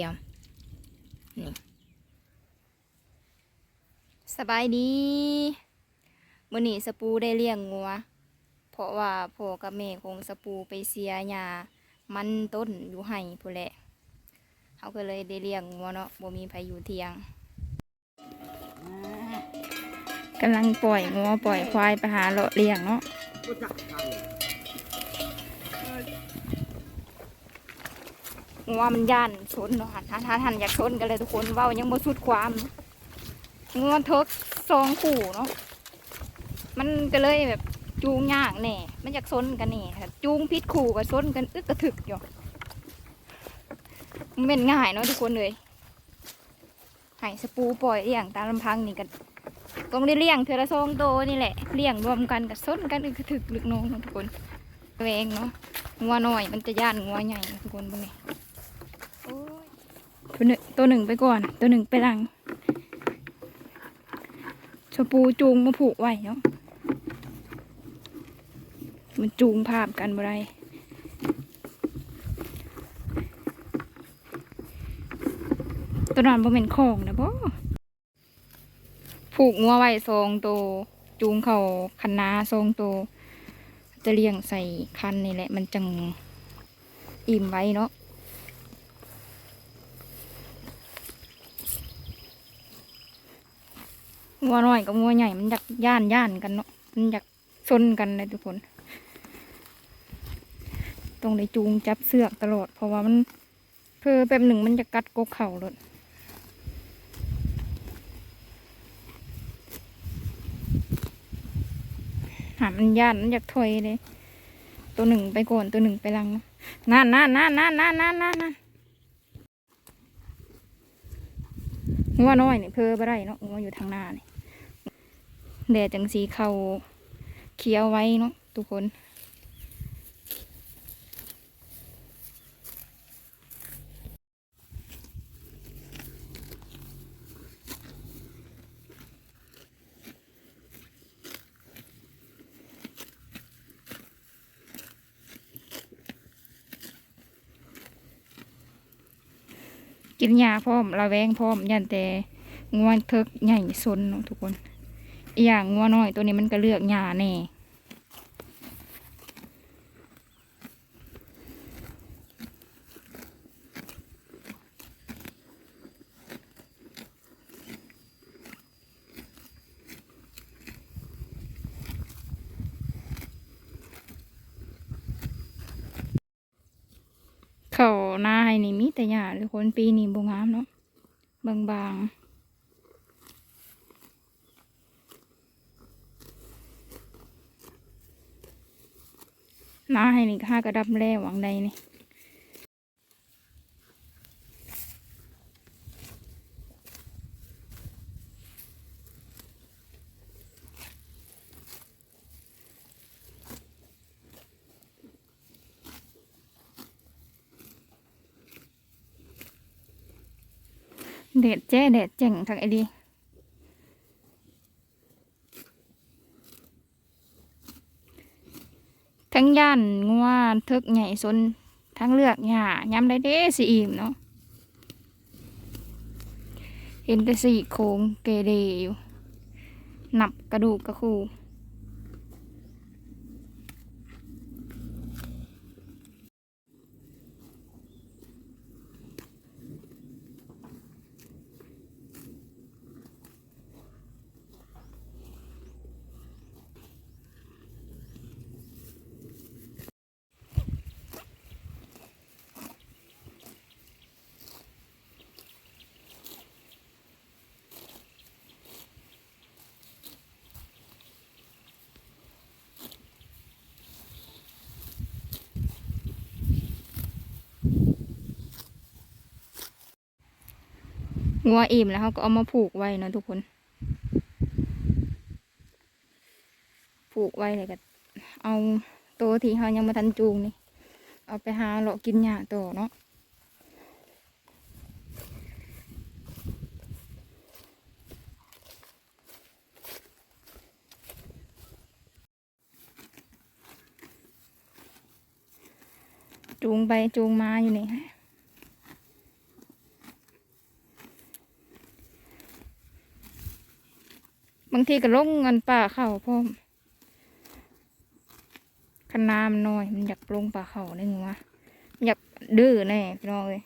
ียมนี่สบายดีมื้อนี้สปูได้เลี้ยงงัว เพราะว่าพ่อกับแม่ของสปูไปเสียหญ้ามันต้นอยู่ให้พู่นแหละเขาก็เลยได้เลี้ยงงัวเนาะบ่มีไผอยู่เทียงกำลังปล่อยงัวปล่อยควายไปหาเลาะเลี้ยงเนาะ งัวมันย่านชนเนาะหันหันหันหันอยากชนกันเลยทุกคนเว้ายังบ่สุดความงัวเทิกสองคู่เนาะมันก็เลยแบบจูงยากแน่มันอยากชนกันแน่ค่ะจูงพิษขู่กับชนกันอึกกระถึกอยู่มันเป็นง่ายเนาะทุกคนเลยให้สปูปล่อยเลี้ยงตามลำพังนี่กันต้องได้เลี้ยงเทอละสองโตนี่แหละเลี้ยงรวมกันกับชนกันอึกกระถึกลึกนองเนทุกคนแวงเนาะงัวน้อยมันจะย่านงัวใหญ่ทุกคนบิ่งนี่ ตัวหนึ่งตัวหนึ่งไปก่อน ตัวหนึ่งไปหลังชมพูจูงมาผูกไว้เนาะมันจูงภาพกันบ่ได้ตัวนั้นบ่เป็นของนะบ่ผูกงัวไว้ทรงตัวจูงเขาคันนาทรงตัวจะเลี้ยงใส่คันนี่แหละ มันจังอิ่มไว้เนาะ งัวน้อยกับงัวใหญ่มันอยากย่านย่านกันเนาะมันอยากชนกันเลยทุกคนตรงในจูงจับเสือกตลอด เพราะว่ามันเพื่อแป๊บหนึ่งมันจะกัดกกเข่าเลยหามันย่านมันอยากถอยเลย ตัวหนึ่งไปก่อนตัวหนึ่งไปลังนาะนั่นนั่นนั่นนั่นนั่นนั่นนั่นนั่นงัวน้อยนี่เพื่อบ่ได้เนาะงัวอยู่ทางหน้านี่ แดดจังสีเขาเคี้ยวไว้เนาะทุกคน กินยาพร้อมระแวงพร้อมยันแต่งวนเทิกใหญ่ซนเนาะทุกคน อย่างงัวน้อยตัวนี้มันก็เลือกหญ้าแน่เขาหน้าให้นี่มีแต่หญ้าทุกคนปีนี้บ่งามเนาะบางๆ น้าให้นี่ข้ากระดับแล่หวังใดนี่เด็ดแจ้เด็ดเจ๋งทักไอดี ทั้งย่านงัวทึกใหญ่ซนทั้งเลือกหญ้าย้ำได้เด้สิอิ่มเนาะเห็นแต่สี่โค้งเกเรอยู่หนับกระดูกกระคู งัวอิ่มแล้วเขาก็เอามาผูกไว้นะทุกคน ผูกไว้เลยก็เอาตัวที่เขายังมาทันจูงนี่ เอาไปหาเลาะกินหญ้าต่อเนาะจูงไปจูงมาอยู่นี่ฮะ บางทีก็ลงเงินป่าเขาพ่อมคันน้ำน้อย มันอยากลงป่าเขาได้ไงวะมันอยากดื้อแน่พี่น้องเลย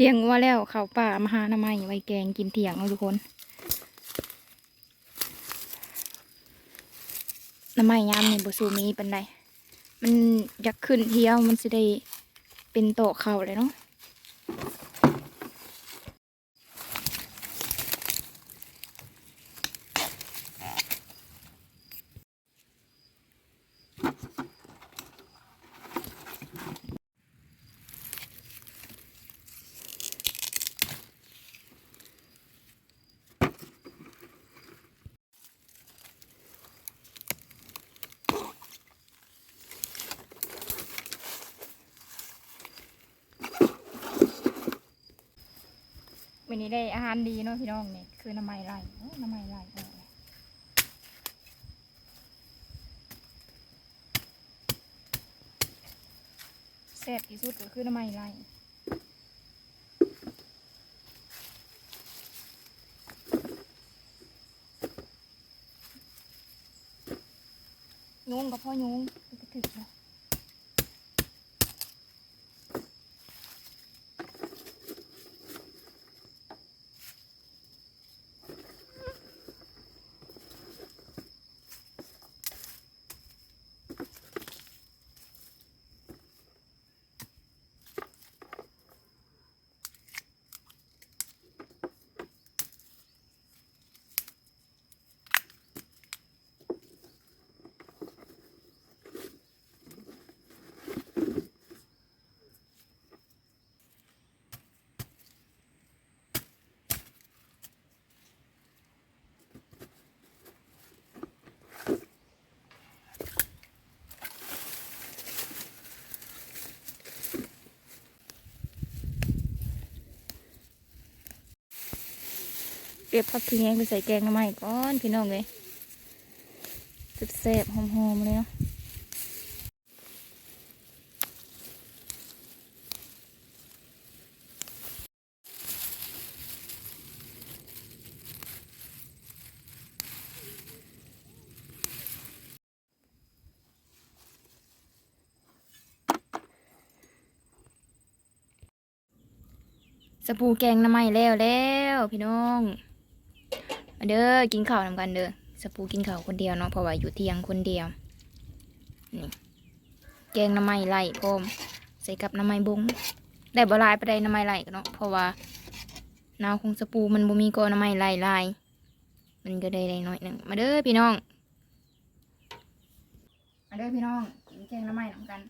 เลี้ยงวัวแล้วเขาป่ามาหาหน้าไม้ไว้แกงกินเถียงเอาทุกคนหน้าไม้ยามนี่บ่สูมีปันใดมันอยากขึ้นเที่ยวมันสิได้เป็นโตเข่าเลยเนาะ นนี้ได้อาหารดีเนาะพี่น้องนี่คือน้ำไม้ไร่น้ำไม้ไร่แซ่บที่สุดก็คือน้ำไม้ไร่ยุงกับพ่อยุงก็ถึกเนา เก็บผักขี้แยงไปใส่แกงทำไมก่อนพี่น้องเลยแซ่บๆหอมๆเลยเนาะสบู่แกงน้ำไม้แล้วแล้วพี่น้อง เด้อกินข้าวนำกันเด้อสปูกินข้าวคนเดียวเนาะเพราะว่าอยู่เที่ยงคนเดียวนี่แกงน้ำไม้ไล่พร้อมใส่กับน้ำไม้บงได้บลายไปได้น้ำไม้ไล่เนาะเพราะว่าแนวของสปูมันบ่มีก็น้ำไม้ไล่ลายมันก็ได้ได้น้อยหนึ่งมาเด้อพี่น้องมาเด้อพี่น้องกินแกงน้ำไม้นำกัน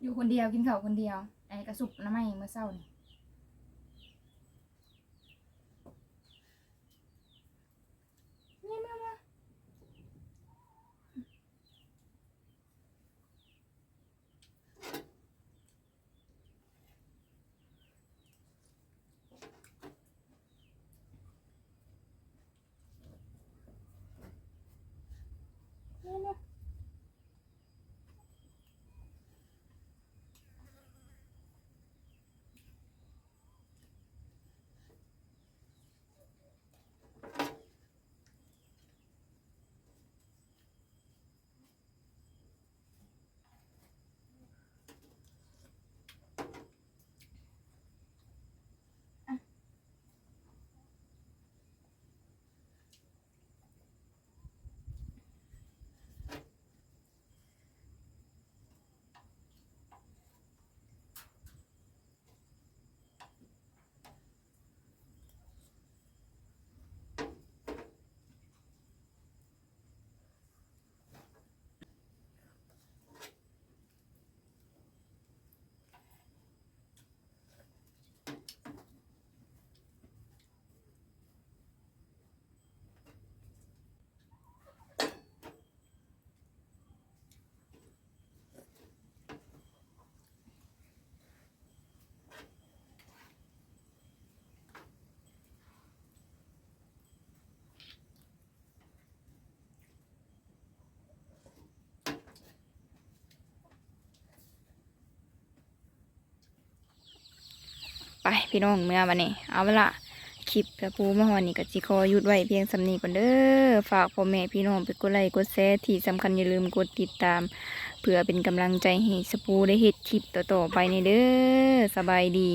อยู่คนเดียวกินข้าวคนเดียวไอ้กระสุบน้ำไม้เมื่อเช้านี่นี่ ไปพี่น้องเมื่อวันนี้เอาละคลิปกระปูมาหอนี่กับจิคอยุดไว้เพียงสำนีก่อนเด้อฝากพ่อแม่พี่น้องไปกดไลค์กดแชร์ที่สำคัญอย่าลืมกดติดตาม เพื่อเป็นกำลังใจให้สปูได้เห็ดคลิปต่อๆไปในเด้อสบายดี